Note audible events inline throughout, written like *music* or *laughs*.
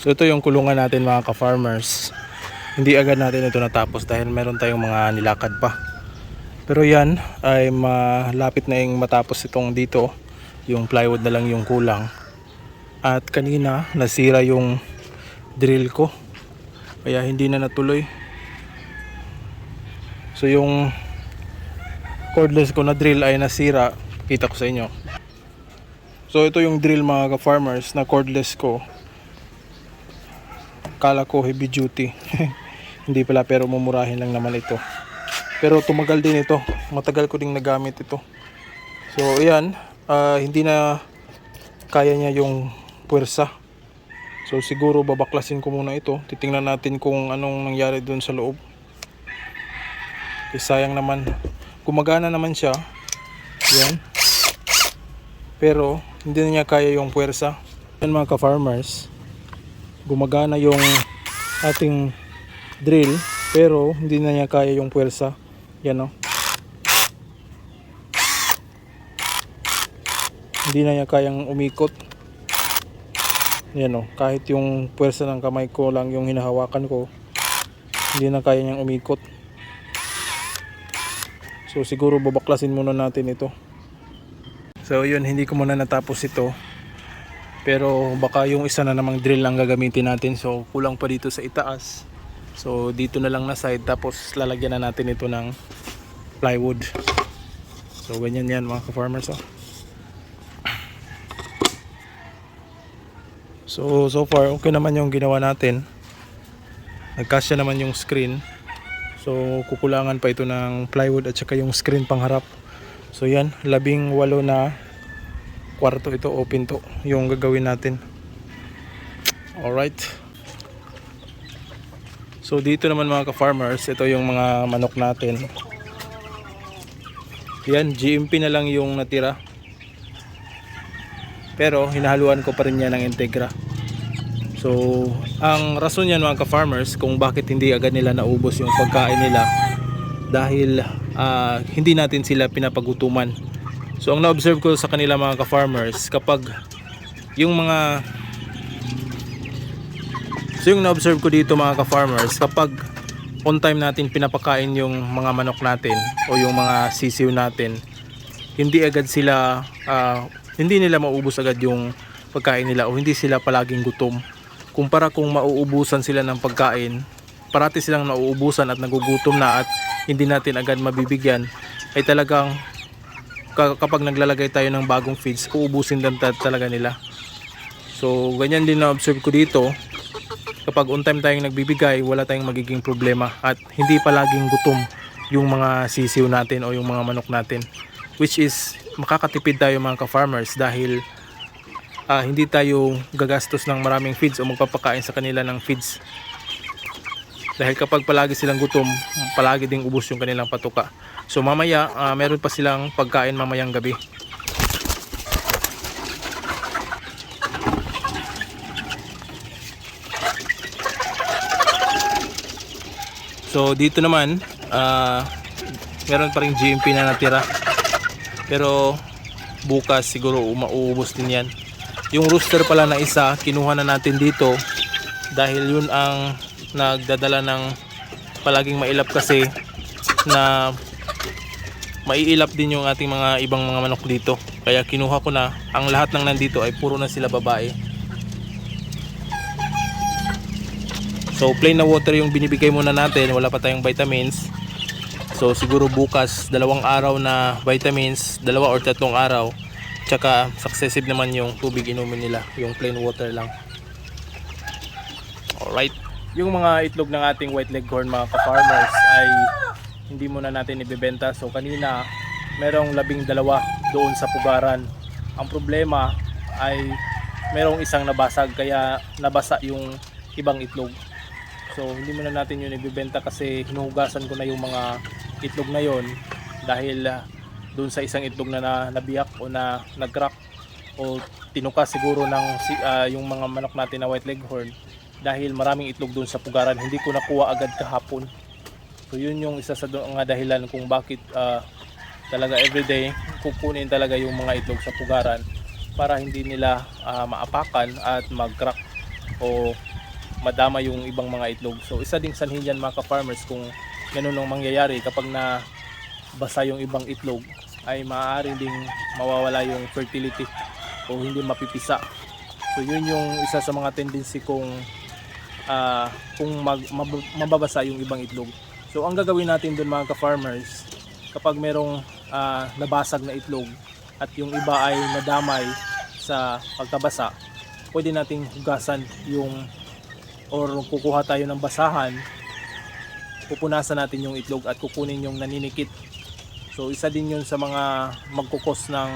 So ito yung kulungan natin mga ka-farmers. Hindi agad natin ito natapos dahil meron tayong mga nilakad pa. Pero yan ay malapit na yung matapos itong dito. Yung plywood na lang yung kulang. At kanina nasira yung drill ko. Kaya hindi na natuloy. So yung cordless ko na drill ay nasira. Kita ko sa inyo. So ito yung drill mga ka-farmers na cordless ko. Kala ko heavy duty. *laughs* Hindi pala pero mumurahin lang naman ito. Pero tumagal din ito. Matagal ko ding nagamit ito. So ayan, ah, hindi na kaya niya yung puwersa. So siguro babaklasin ko muna ito. Titingnan natin kung anong nangyari dun sa loob. Eh, sayang naman. Gumagana naman siya. Yan. Pero hindi na niya kaya yung puwersa. Yan mga ka-farmers. Gumagana yung ating drill pero hindi na niya kaya yung puwersa. Yan o. Hindi na niya kayang umikot. Yan o. Kahit yung puwersa ng kamay ko lang yung hinahawakan ko, hindi na kaya niyang umikot. So siguro babaklasin muna natin ito. So yun, hindi ko muna natapos ito. Pero baka yung isa na namang drill lang gagamitin natin. So kulang pa dito sa itaas. So dito na lang na side tapos lalagyan na natin ito ng plywood. So ganyan yan mga ka-farmers. Oh. So so far okay naman yung ginawa natin. Nagkasya naman yung screen. So kukulangan pa ito ng plywood at saka yung screen pangharap. So yan, labing walo na kwarto ito o pinto yung gagawin natin. Alright. So dito naman mga ka-farmers, ito yung mga manok natin. Yan, GMP na lang yung natira. Pero hinahaluan ko pa rin yan ng Integra. So, ang rason yan mga ka-farmers kung bakit hindi agad nila naubos yung pagkain nila dahil ah, hindi natin sila pinapagutuman. So, ang na-observe ko sa kanila mga ka-farmers kapag yung mga So, yung na-observe ko dito mga ka-farmers kapag on time natin pinapakain yung mga manok natin o yung mga sisiw natin hindi agad sila ah, hindi nila maubos agad yung pagkain nila o hindi sila palaging gutom. Kumpara kung mauubusan sila ng pagkain parati silang nauubusan at nagugutom na at hindi natin agad mabibigyan ay talagang kapag naglalagay tayo ng bagong feeds uubusin lang ta- talaga nila. So ganyan din na observe ko dito. Kapag on time tayong nagbibigay wala tayong magiging problema at hindi palaging gutom yung mga sisiw natin o yung mga manok natin which is makakatipid tayo mga ka-farmers dahil ah, hindi tayo gagastos ng maraming feeds o magpapakain sa kanila ng feeds dahil kapag palagi silang gutom palagi ding ubos yung kanilang patuka. So mamaya ah, meron pa silang pagkain mamayang gabi. So dito naman ah, meron pa rin GMP na natira. Pero bukas siguro mauubos din yan. Yung rooster pala na isa kinuha na natin dito dahil yun ang nagdadala ng palaging mailap kasi na maiilap din yung ating mga ibang mga manok dito. Kaya kinuha ko na. Ang lahat ng nandito ay puro na sila babae. So plain na water yung binibigay muna natin. Wala pa tayong vitamins. So siguro bukas dalawang araw na vitamins dalawa or tatlong araw. Tsaka successive naman yung tubig inumin nila. Yung plain water lang. Alright yung mga itlog ng ating white leghorn mga ka-farmers ay hindi muna natin ibebenta so kanina merong labing dalawa doon sa pugaran. Ang problema ay merong isang nabasag kaya nabasa yung ibang itlog. So hindi muna natin yun ibebenta kasi hinuhugasan ko na yung mga itlog na yon dahil ah, doon sa isang itlog na, na nabiyak o na nag-crack o tinukas siguro ng ah, yung mga manok natin na white leghorn dahil maraming itlog doon sa pugaran hindi ko nakuha agad kahapon so yun yung isa sa mga dahilan kung bakit ah, talaga everyday kukunin talaga yung mga itlog sa pugaran para hindi nila ah, maapakan at mag-crack o madama yung ibang mga itlog. So isa ding sanhin yan mga ka-farmers kung ganun ang mangyayari kapag na basa yung ibang itlog ay maaaring ding mawawala yung fertility o hindi mapipisa. So yun yung isa sa mga tendency kung ah, kung mag, mab- mababasa yung ibang itlog. So ang gagawin natin doon mga ka-farmers kapag merong ah, nabasag na itlog at yung iba ay nadamay sa pagkabasa, pwede nating hugasan yung or kukuha tayo ng basahan, pupunasan natin yung itlog at kukunin yung naninikit. So isa din yun sa mga magkukos ng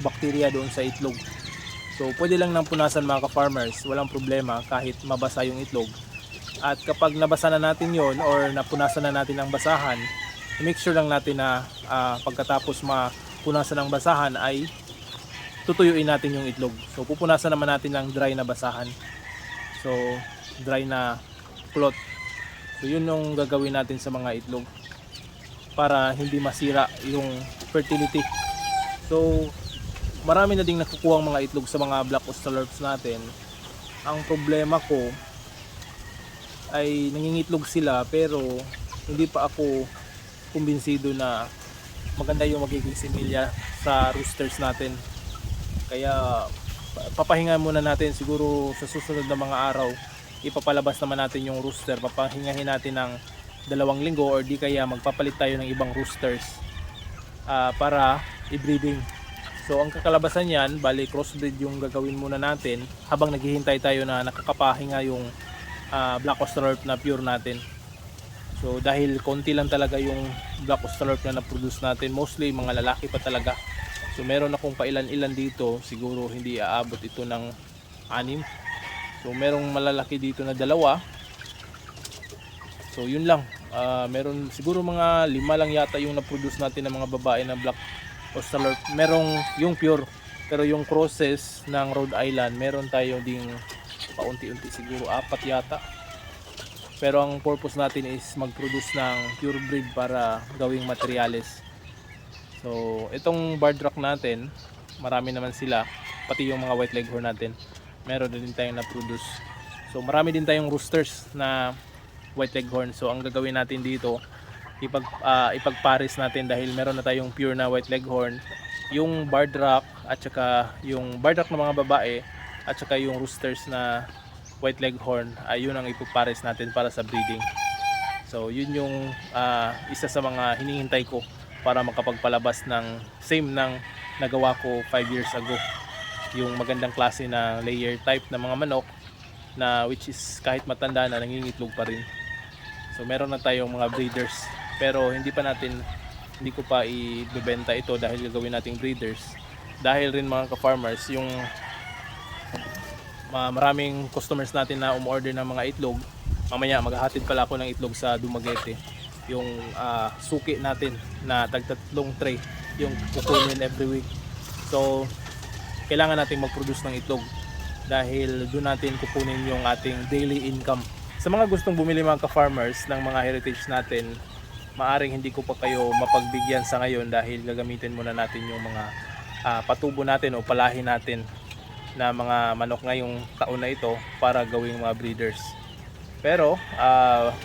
bakterya doon sa itlog. So pwede lang nang punasan mga ka-farmers, walang problema kahit mabasa yung itlog. At kapag nabasa na natin yon or napunasan na natin ang basahan, make sure lang natin na ah, pagkatapos mapunasan ng basahan ay tutuyuin natin yung itlog. So pupunasan naman natin ng dry na basahan. So dry na cloth. So yun yung gagawin natin sa mga itlog para hindi masira yung fertility. So marami na ding nakukuha mga itlog sa mga black ostrolorps natin. Ang problema ko ay nangingitlog sila pero hindi pa ako kumbinsido na maganda yung magiging similya sa roosters natin. Kaya pa- papahinga muna natin siguro sa susunod na mga araw ipapalabas naman natin yung rooster papahingahin natin ng dalawang linggo or di kaya magpapalit tayo ng ibang roosters ah, para i-breeding so ang kakalabasan yan bali crossbreed yung gagawin muna natin habang naghihintay tayo na nakakapahinga yung ah, black australorp na pure natin so dahil konti lang talaga yung black australorp na na-produce natin mostly mga lalaki pa talaga So meron akong pailan-ilan dito, siguro hindi aabot ito ng anim. So merong malalaki dito na dalawa. So yun lang. Ah, meron siguro mga lima lang yata yung na-produce natin ng mga babae na black Australorp. Merong yung pure. Pero yung crosses ng Rhode Island, meron tayo ding paunti-unti siguro apat yata. Pero ang purpose natin is mag-produce ng pure breed para gawing materials. So, itong barred rock natin, marami naman sila, pati yung mga white leghorn natin. Meron din tayong na-produce. So, marami din tayong roosters na white leghorn. So, ang gagawin natin dito, ipag, ah, ipagpares natin dahil meron na tayong pure na white leghorn. Yung barred rock at saka yung barred rock ng mga babae at saka yung roosters na white leghorn, ay yun ang ipagpares natin para sa breeding. So, yun yung ah, isa sa mga hinihintay ko para makapagpalabas ng same ng nagawa ko 5 years ago yung magandang klase na layer type na mga manok na which is kahit matanda na nangingitlog pa rin so meron na tayong mga breeders pero hindi pa natin hindi ko pa ibebenta ito dahil gagawin nating breeders. Dahil rin mga ka-farmers yung ma- maraming customers natin na umorder ng mga itlog mamaya maghahatid pala ako ng itlog sa Dumaguete. Yung ah, suki natin na tagtatlong tray yung kukunin every week. So kailangan natin mag-produce ng itlog dahil doon natin kukunin yung ating daily income. Sa mga gustong bumili mga ka-farmers ng mga heritage natin maaring hindi ko pa kayo mapagbigyan sa ngayon dahil gagamitin muna natin yung mga ah, patubo natin o palahi natin na mga manok ngayong taon na ito para gawing mga breeders. Pero ah,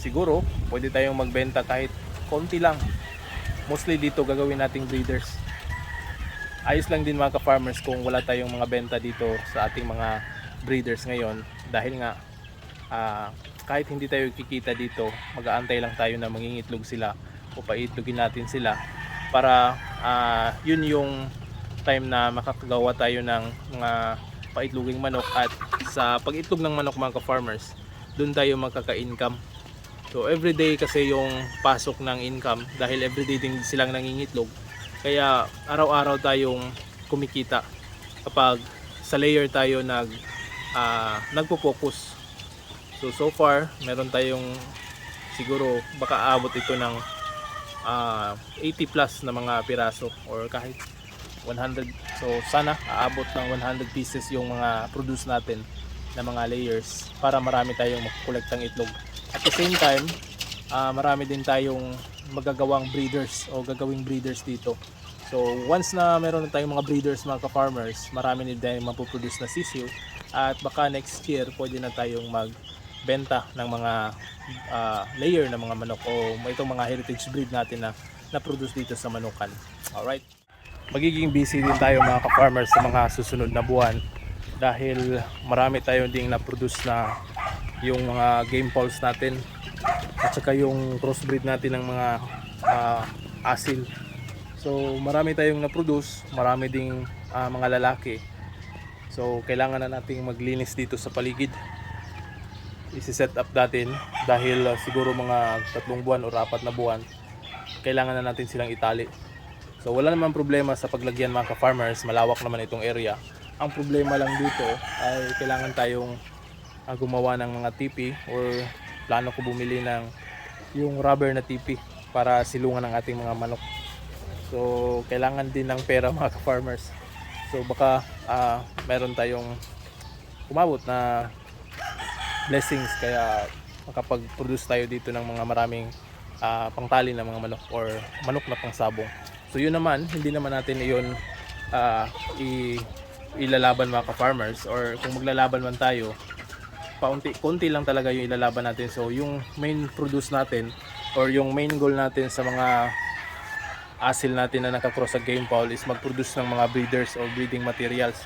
siguro pwede tayong magbenta kahit konti lang. Mostly dito gagawin nating breeders. Ayos lang din mga ka-farmers kung wala tayong mga benta dito sa ating mga breeders ngayon dahil nga ah, kahit hindi tayo kikita dito mag-aantay lang tayo na mangingitlog sila o paitlogin natin sila para ah, yun yung time na makakagawa tayo ng mga paitloging manok at sa pag-itlog ng manok mga ka-farmers doon tayo magkaka-income So everyday kasi yung pasok ng income dahil everyday din silang nangingitlog. Kaya araw-araw tayong kumikita kapag sa layer tayo nag ah, nagpo-focus. So so far meron tayong siguro baka aabot ito ng ah, 80 plus na mga piraso or kahit 100. So sana aabot ng 100 pieces yung mga produce natin na mga layers para marami tayong makukolektang itlog. At the same time, ah, marami din tayong magagawang breeders o gagawing breeders dito. So once na meron na tayong mga breeders mga ka-farmers, marami din tayong mapuproduce na sisiw. At baka next year pwede na tayong magbenta ng mga ah, layer ng mga manok o itong mga heritage breed natin na na-produce dito sa Manukan. Alright. Magiging busy din tayo mga ka-farmers sa mga susunod na buwan dahil marami tayong ding na-produce na yung mga game pulse natin at saka yung crossbreed natin ng mga ah, asil. So marami tayong na-produce, marami ding ah, mga lalaki. So kailangan na nating maglinis dito sa paligid. Isi-set up natin dahil ah, siguro mga tatlong buwan o apat na buwan kailangan na natin silang itali. So wala naman problema sa paglagyan mga ka-farmers, malawak naman itong area. Ang problema lang dito ay kailangan tayong ah, gumawa ng mga tipi or plano ko bumili ng yung rubber na tipi para silungan ng ating mga manok. So kailangan din ng pera *laughs* mga ka-farmers. So baka ah, meron tayong umabot na blessings kaya makapag-produce tayo dito ng mga maraming ah, pangtali ng mga manok or manok na pangsabong. So yun naman, hindi naman natin iyon ah, i ilalaban mga ka-farmers or kung maglalaban man tayo, paunti konti lang talaga yung ilalaban natin. So yung main produce natin or yung main goal natin sa mga asil natin na nakakross sa game fowl is mag-produce ng mga breeders or breeding materials.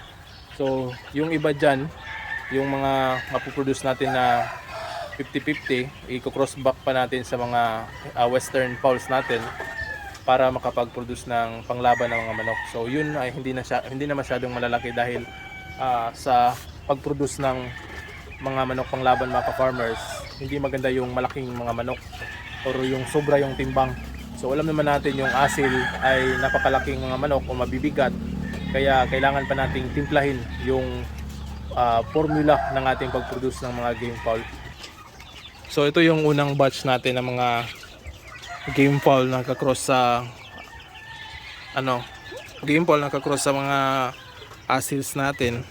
So yung iba dyan, yung mga mapuproduce natin na 50-50, i-cross back pa natin sa mga ah, western fowls natin para makapag-produce ng panglaban ng mga manok. So yun ay hindi na siya, hindi na masyadong malalaki dahil ah, sa pag-produce ng mga manok panglaban mga ka-farmers, hindi maganda yung malaking mga manok or yung sobra yung timbang. So alam naman natin yung asil ay napakalaking mga manok o mabibigat. Kaya kailangan pa nating timplahin yung ah, formula ng ating pag-produce ng mga game fowl. So ito yung unang batch natin ng mga game fowl na kakross sa ano game fowl na kakross sa mga asils natin.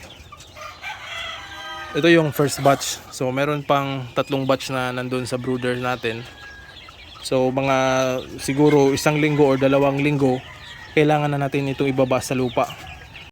Ito yung first batch. So meron pang tatlong batch na nandun sa brooder natin. So mga siguro isang linggo or dalawang linggo kailangan na natin itong ibaba sa lupa